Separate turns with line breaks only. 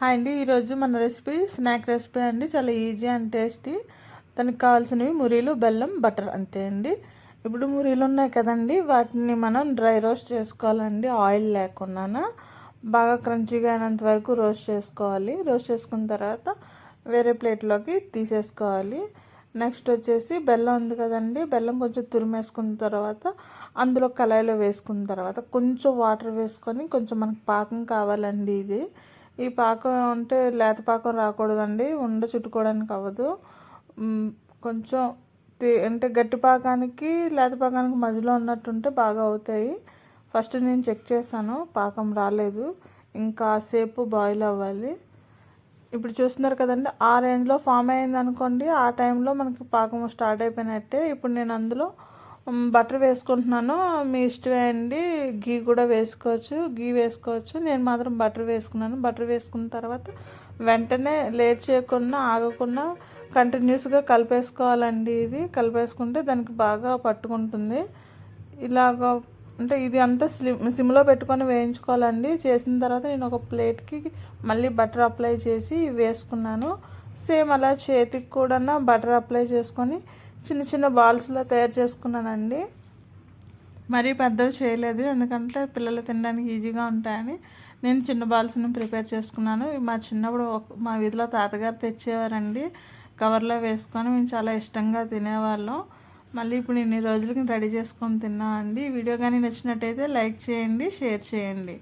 Hi అండి ఈరోజు మన రెసిపీ స్నాక్ రెసిపీ అండి. చాలా ఈజీ అండ్ టేస్టీ. దానికి కావాల్సినవి మురీలు బెల్లం బటర్ అంతే అండి. ఇప్పుడు మురీలు ఉన్నాయి కదండి వాటిని మనం డ్రై రోస్ట్ చేసుకోవాలండి ఆయిల్ లేకుండా బాగా క్రంచీగా అయినంత వరకు రోస్ట్ చేసుకోవాలి. రోస్ట్ చేసుకున్న తర్వాత వేరే ప్లేట్లోకి తీసేసుకోవాలి. నెక్స్ట్ వచ్చేసి బెల్లం ఉంది కదండి బెల్లం కొంచెం తురిమేసుకున్న తర్వాత అందులో కళాయిలో వేసుకున్న తర్వాత కొంచెం వాటర్ వేసుకొని కొంచెం మనకు పాకం కావాలండి ఇది. ఈ పాకం అంటే లేత పాకం రాకూడదండి ఉండ చుట్టుకోవడానికి అవ్వదు. కొంచెం అంటే గట్టి పాకానికి లేత పాకానికి మధ్యలో ఉన్నట్టుంటే బాగా అవుతాయి. ఫస్ట్ నేను చెక్ చేశాను పాకం రాలేదు. ఇంకా సేపు బాయిల్ అవ్వాలి. ఇప్పుడు చూస్తున్నారు కదండి ఆ రేంజ్లో ఫామ్ అయింది అనుకోండి ఆ టైంలో మనకి పాకం స్టార్ట్ అయిపోయినట్టే. ఇప్పుడు నేను అందులో బటర్ వేసుకుంటున్నాను. మీ ఇష్టమే అండి. గీ కూడా వేసుకోవచ్చు. గీ వేసుకోవచ్చు. నేను మాత్రం బటర్ వేసుకున్నాను. బటర్ వేసుకున్న తర్వాత వెంటనే లేట్ చేయకుండా ఆగకుండా కంటిన్యూస్గా కలిపేసుకోవాలండి ఇది. కలిపేసుకుంటే దానికి బాగా పట్టుకుంటుంది. ఇలాగ అంటే ఇది అంతా స్లిమ్ సిమ్లో పెట్టుకొని వేయించుకోవాలండి. చేసిన తర్వాత నేను ఒక ప్లేట్కి మళ్ళీ బటర్ అప్లై చేసి వేసుకున్నాను. సేమ్ అలా చేతికి కూడా బటర్ అప్లై చేసుకొని చిన్న చిన్న బాల్స్లో తయారు చేసుకున్నానండి. మరీ పెద్దవి చేయలేదు. ఎందుకంటే పిల్లలు తినడానికి ఈజీగా ఉంటాయని నేను చిన్న బాల్స్ని ప్రిపేర్ చేసుకున్నాను. మా చిన్నప్పుడు మా వీధిలో తాతగారు తెచ్చేవారండి. కవర్లో వేసుకొని మేము చాలా ఇష్టంగా తినేవాళ్ళం. మళ్ళీ ఇప్పుడు ఇన్ని రోజులకి రెడీ చేసుకొని తిన్నామండి. వీడియో కానీ నచ్చినట్టయితే లైక్ చేయండి షేర్ చేయండి.